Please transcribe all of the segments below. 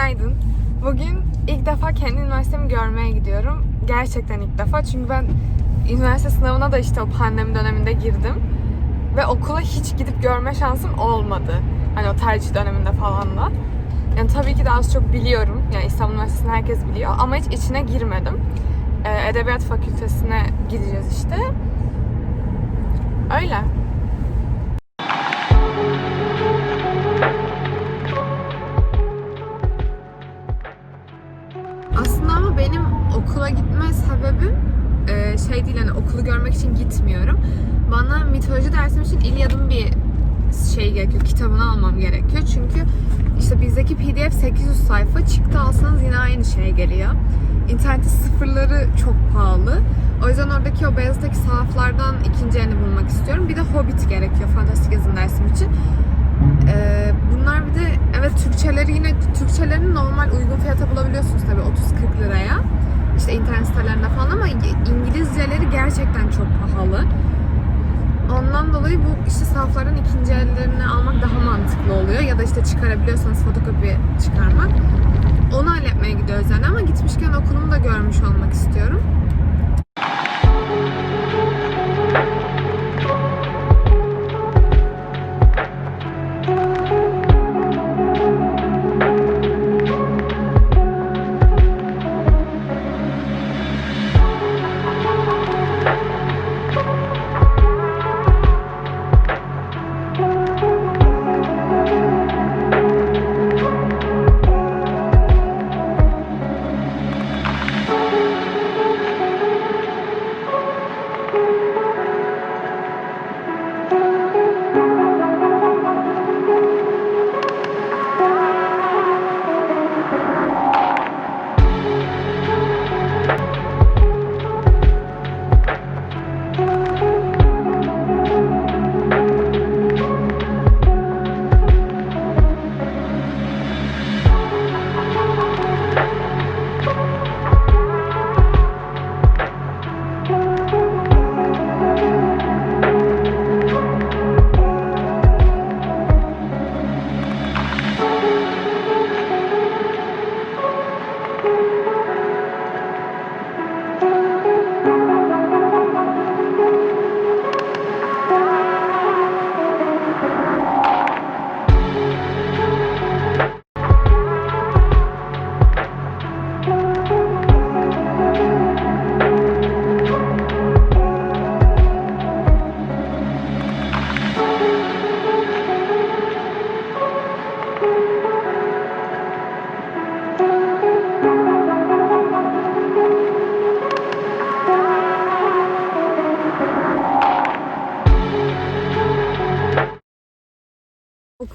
Günaydın. Bugün ilk defa kendi üniversitemi görmeye gidiyorum. Gerçekten ilk defa çünkü ben üniversite sınavına da işte o pandemi döneminde girdim. Ve okula hiç gidip görme şansım olmadı. Hani o tercih döneminde falan da. Yani tabii ki de az çok biliyorum. Yani İstanbul Üniversitesi'ni herkes biliyor. Ama hiç içine girmedim. Ee, Edebiyat Fakültesine gideceğiz işte. Öyle. Görmek için gitmiyorum. Bana mitoloji dersim için İlyad'ın bir şey gerekiyor, kitabını almam gerekiyor. Çünkü işte bizdeki pdf 800 sayfa, çıktı alsanız yine aynı şey geliyor. İnternette sıfırları çok pahalı. O yüzden oradaki o beyazdaki sahaflardan ikinci elini bulmak istiyorum. Bir de Hobbit gerekiyor fantastik yazın dersim için. Ee, bunlar bir de evet Türkçeleri yine Türkçelerini normal uygun fiyata bulabiliyorsunuz tabii 30-40 liraya. İşte internet sitelerinde falan ama İngilizceleri gerçekten çok pahalı. Ondan dolayı bu işte sahafların ikinci ellerini almak daha mantıklı oluyor. Ya da işte çıkarabiliyorsanız fotokopi çıkarmak. Onu halletmeye gidiyoruz yani ama gitmişken okulumu da görmüş olmak istiyorum.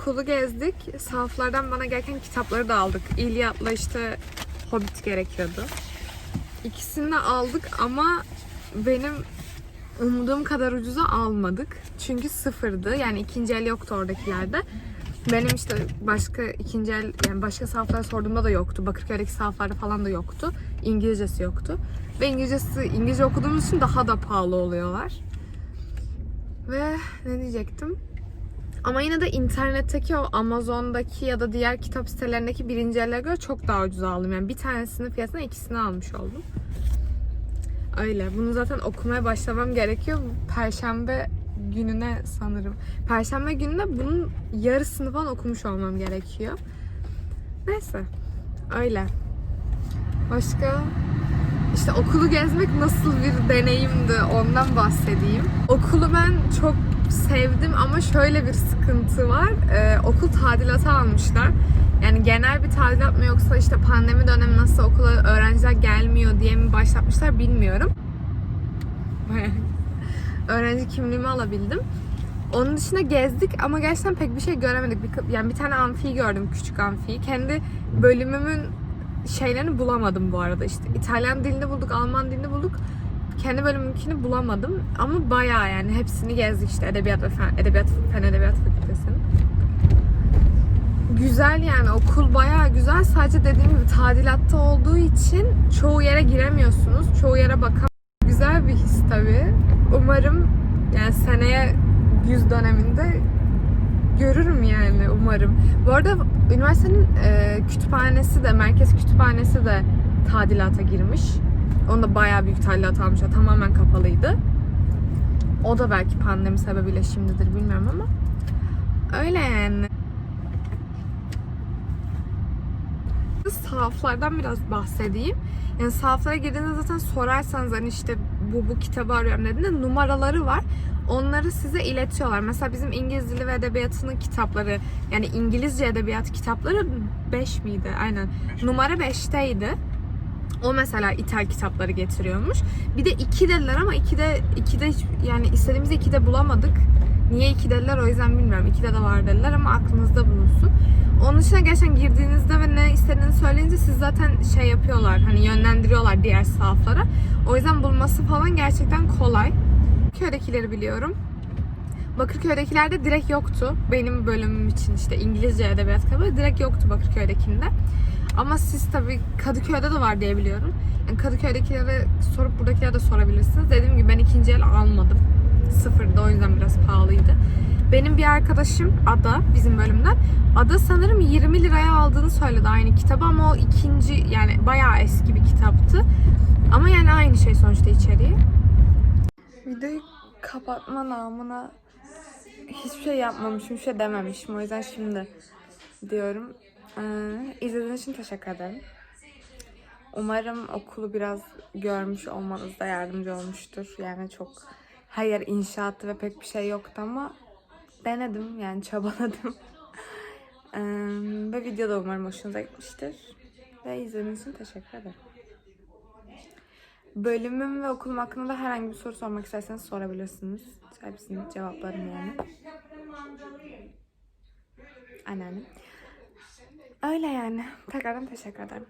Okulu gezdik. Sahaflardan bana gereken kitapları da aldık. İlyad'la işte Hobbit gerekiyordu. İkisini de aldık ama benim umduğum kadar ucuza almadık. Çünkü sıfırdı. Yani ikinci el yoktu oradakilerde. Benim işte başka ikinci el yani başka sahaflara sorduğumda da yoktu. Bakırköy'deki sahaflarda falan da yoktu. İngilizcesi yoktu. Ve İngilizcesi İngilizce okuduğumuz için daha da pahalı oluyorlar. Ve ne diyecektim? Ama yine de internetteki o Amazon'daki ya da diğer kitap sitelerindeki birinci ellere göre çok daha ucuz aldım. Yani bir tanesinin fiyatına ikisini almış oldum. Öyle. Bunu zaten okumaya başlamam gerekiyor. Perşembe gününe sanırım. Perşembe gününe bunun yarısını falan okumuş olmam gerekiyor. Neyse. Öyle. Başka? İşte okulu gezmek nasıl bir deneyimdi ondan bahsedeyim. Okulu ben çok sevdim ama şöyle bir sıkıntı var. Ee, okul tadilata almışlar. Yani genel bir tadilat mı yoksa işte pandemi dönemi nasıl okula öğrenciler gelmiyor diye mi başlatmışlar bilmiyorum. Öğrenci kimliğimi alabildim. Onun dışında gezdik ama gerçekten pek bir şey göremedik. Bir, yani bir tane amfi gördüm, küçük amfi. Kendi bölümümün şeylerini bulamadım bu arada. İşte İtalyan dilini bulduk, Alman dilini bulduk. Kendi bölümünkini bulamadım ama bayağı yani hepsini gezdik işte Edebiyat ve Fen, Edebiyat, Fen Edebiyat Fakültesi'nin. Güzel yani okul bayağı güzel. Sadece dediğim gibi tadilatta olduğu için çoğu yere giremiyorsunuz. Çoğu yere bakam. Güzel bir his tabii. Umarım yani seneye yüz döneminde görürüm yani umarım. Bu arada üniversitenin e, kütüphanesi de, merkez kütüphanesi de tadilata girmiş. Onda bayağı büyük tadilat almışlar. Tamamen kapalıydı. O da belki pandemi sebebiyle şimdidir bilmiyorum ama öyle yani. Sahaflardan biraz bahsedeyim. Yani sahaflara girdiğinizde zaten sorarsanız hani işte bu bu kitabı arıyorum dediğinde numaraları var. Onları size iletiyorlar. Mesela bizim İngiliz Dili ve Edebiyatı'nın kitapları yani İngilizce edebiyat kitapları 5 miydi? Aynen. Numara 5'teydi. O mesela ithal kitapları getiriyormuş. Bir de 2 dediler ama 2'de 2'de hiç yani istediğimizi 2'de bulamadık. Niye 2 dediler o yüzden bilmiyorum. 2'de de var dediler ama aklınızda bulunsun. Onun dışında gerçekten girdiğinizde ve ne istediğinizi söyleyince siz zaten şey yapıyorlar. Hani yönlendiriyorlar diğer sahaflara. O yüzden bulması falan gerçekten kolay. Köydekileri biliyorum. Bakırköy'dekilerde direkt yoktu. Benim bölümüm için işte İngilizce edebiyat kitabı direkt yoktu Bakırköy'dekinde. Ama siz tabii Kadıköy'de de var diye biliyorum. Yani Kadıköy'dekilere sorup buradakilere de sorabilirsiniz. Dediğim gibi ben ikinci el almadım. Sıfırdı o yüzden biraz pahalıydı. Benim bir arkadaşım Ada bizim bölümden. Ada sanırım 20 liraya aldığını söyledi aynı kitabı ama o ikinci yani bayağı eski bir kitaptı. Ama yani aynı şey sonuçta içeriği. Videoyu kapatma namına hiçbir şey yapmamışım, bir şey dememişim. O yüzden şimdi diyorum. Ee, izlediğiniz için teşekkür ederim. Umarım okulu biraz görmüş olmanızda yardımcı olmuştur. Yani çok hayır inşaattı ve pek bir şey yoktu ama denedim yani çabaladım. Ee, ve video da umarım hoşunuza gitmiştir. Ve izlediğiniz için teşekkür ederim. Bölümüm ve okulum hakkında da herhangi bir soru sormak isterseniz sorabilirsiniz. Hepsini cevaplarım yani. Anneannem. Öyle yani. Tekrardan teşekkür ederim.